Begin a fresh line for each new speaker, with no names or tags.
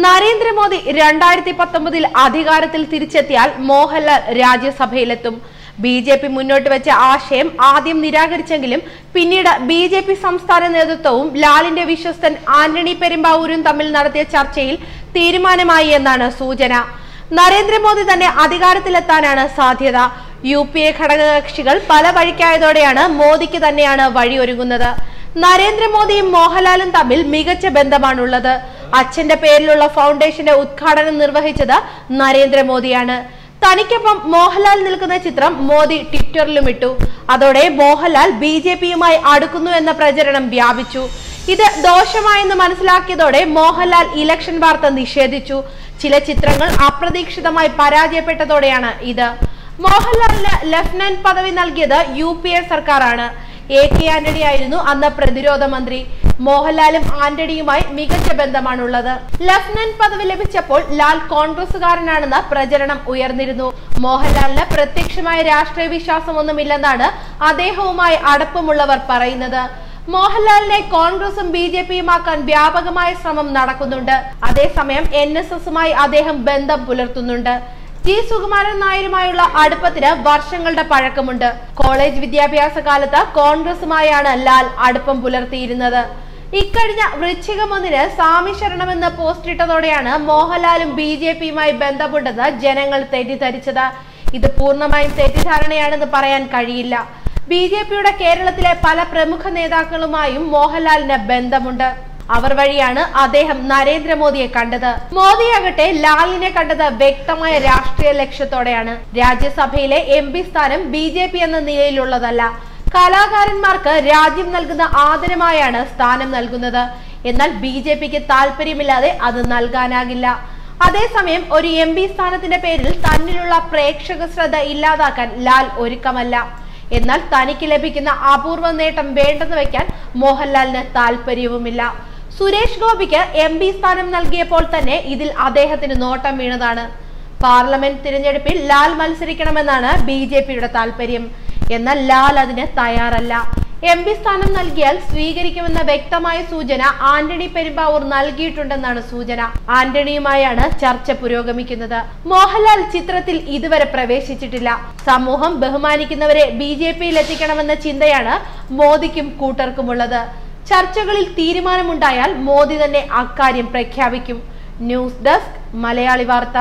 നരേന്ദ്രമോദി രണ്ടായിരത്തി പത്തൊമ്പതിൽ അധികാരത്തിൽ തിരിച്ചെത്തിയാൽ മോഹൻലാൽ രാജ്യസഭയിലെത്തും. ബി ജെ പി മുന്നോട്ട് വെച്ച ആശയം ആദ്യം നിരാകരിച്ചെങ്കിലും പിന്നീട് ബി ജെ പി സംസ്ഥാന നേതൃത്വവും ലാലിന്റെ വിശ്വസ്തൻ ആന്റണി പെരുമ്പാവൂരും തമ്മിൽ നടത്തിയ ചർച്ചയിൽ തീരുമാനമായി എന്നാണ് സൂചന. നരേന്ദ്രമോദി തന്നെ അധികാരത്തിലെത്താനാണ് സാധ്യത. യു പി എ ഘടകകക്ഷികൾ പല വഴിക്കായതോടെയാണ് മോദിക്ക് തന്നെയാണ് വഴിയൊരുങ്ങുന്നത്. നരേന്ദ്രമോദിയും മോഹൻലാലും തമ്മിൽ മികച്ച ബന്ധമാണുള്ളത്. അച്ഛന്റെ പേരിലുള്ള ഫൗണ്ടേഷന്റെ ഉദ്ഘാടനം നിർവഹിച്ചത് നരേന്ദ്രമോദിയാണ്. തനിക്കൊപ്പം മോഹൻലാൽ നിൽക്കുന്ന ചിത്രം മോദി ട്വിറ്ററിലും ഇട്ടു. അതോടെ മോഹൻലാൽ ബി ജെ പിയുമായി അടുക്കുന്നു എന്ന പ്രചരണം വ്യാപിച്ചു. ഇത് ദോഷമായെന്ന് മനസ്സിലാക്കിയതോടെ മോഹൻലാൽ ഇലക്ഷൻ വാർത്ത നിഷേധിച്ചു. ചില ചിത്രങ്ങൾ അപ്രതീക്ഷിതമായി പരാജയപ്പെട്ടതോടെയാണ് ഇത്. മോഹൻലാലിന് ലഫ്റ്റനന്റ് പദവി നൽകിയത് യു പി എ സർക്കാരാണ്. എ കെ ആന്റണി ആയിരുന്നു അന്ന് പ്രതിരോധ മന്ത്രി. മോഹൻലാലും ആന്റണിയുമായി മികച്ച ബന്ധമാണുള്ളത്. ലഫ്റ്റനന്റ് പദവി ലഭിച്ചപ്പോൾ ലാൽ കോൺഗ്രസുകാരനാണെന്ന പ്രചരണം ഉയർന്നിരുന്നു. മോഹൻലാലിന് പ്രത്യക്ഷമായ രാഷ്ട്രീയ വിശ്വാസമൊന്നുമില്ലെന്നാണ് അദ്ദേഹവുമായി അടുപ്പമുള്ളവർ പറയുന്നത്. മോഹൻലാലിനെ കോൺഗ്രസും ബി ജെ പിയുമാക്കാൻ വ്യാപകമായ ശ്രമം നടക്കുന്നുണ്ട്. അതേസമയം എൻ എസ് എസുമായി അദ്ദേഹം ബന്ധം പുലർത്തുന്നുണ്ട്. ജി സുകുമാരൻ നായരുമായുള്ള അടുപ്പത്തിന് വർഷങ്ങളുടെ പഴക്കമുണ്ട്. കോളേജ് വിദ്യാഭ്യാസ കാലത്ത് കോൺഗ്രസുമായാണ് ലാൽ അടുപ്പം പുലർത്തിയിരുന്നത്. ഇക്കഴിഞ്ഞ വൃശ്ചികം ഒന്നിന് സ്വാമി ശരണമെന്ന് പോസ്റ്റ് ഇട്ടതോടെയാണ് മോഹൻലാലും ബി ജെ പിയുമായി ബന്ധമുണ്ടെന്ന് ജനങ്ങൾ തെറ്റിദ്ധരിച്ചത്. ഇത് പൂർണമായും തെറ്റിദ്ധാരണയാണെന്ന് പറയാൻ കഴിയില്ല. ബി ജെ പിയുടെ കേരളത്തിലെ പല പ്രമുഖ നേതാക്കളുമായും മോഹൻലാലിന് ബന്ധമുണ്ട്. അവർ വഴിയാണ് അദ്ദേഹം നരേന്ദ്രമോദിയെ കണ്ടത്. മോദിയാകട്ടെ ലാലിനെ കണ്ടത് വ്യക്തമായ രാഷ്ട്രീയ ലക്ഷ്യത്തോടെയാണ്. രാജ്യസഭയിലെ എം സ്ഥാനം ബി എന്ന നിലയിലുള്ളതല്ല. കലാകാരന്മാർക്ക് രാജ്യം നൽകുന്ന ആദരമായാണ് സ്ഥാനം നൽകുന്നത്. എന്നാൽ ബി ജെ പിക്ക് താല്പര്യമില്ലാതെ അത് നൽകാനാകില്ല. അതേസമയം ഒരു എം പി സ്ഥാനത്തിന്റെ പേരിൽ തന്നിലുള്ള പ്രേക്ഷക ശ്രദ്ധ ഇല്ലാതാക്കാൻ ലാൽ ഒരുക്കമല്ല. എന്നാൽ തനിക്ക് ലഭിക്കുന്ന അപൂർവ നേട്ടം വേണ്ടെന്ന് വെക്കാൻ മോഹൻലാലിന് താല്പര്യവുമില്ല. സുരേഷ് ഗോപിക്ക് എം പി സ്ഥാനം നൽകിയപ്പോൾ തന്നെ ഇതിൽ അദ്ദേഹത്തിന് നോട്ടം വീണതാണ്. പാർലമെന്റ് തിരഞ്ഞെടുപ്പിൽ ലാൽ മത്സരിക്കണമെന്നാണ് ബി ജെ പിയുടെ താല്പര്യം എന്നാൽ ലാൽ അതിന് തയ്യാറല്ല. എം പി സ്ഥാനം നൽകിയാൽ സ്വീകരിക്കുമെന്ന വ്യക്തമായ സൂചന ആന്റണി പെരുമ്പാവൂർ നൽകിയിട്ടുണ്ടെന്നാണ് സൂചന. ആന്റണിയുമായാണ് ചർച്ച പുരോഗമിക്കുന്നത്. മോഹൻലാൽ ചിത്രത്തിൽ ഇതുവരെ പ്രവേശിച്ചിട്ടില്ല. സമൂഹം ബഹുമാനിക്കുന്നവരെ ബി ജെ പിയിൽ എത്തിക്കണമെന്ന ചിന്തയാണ് മോദിക്കും കൂട്ടർക്കുമുള്ളത്. ചർച്ചകളിൽ തീരുമാനമുണ്ടായാൽ മോദി തന്നെ അക്കാര്യം പ്രഖ്യാപിക്കും. ന്യൂസ് ഡെസ്ക് മലയാളി വാർത്ത.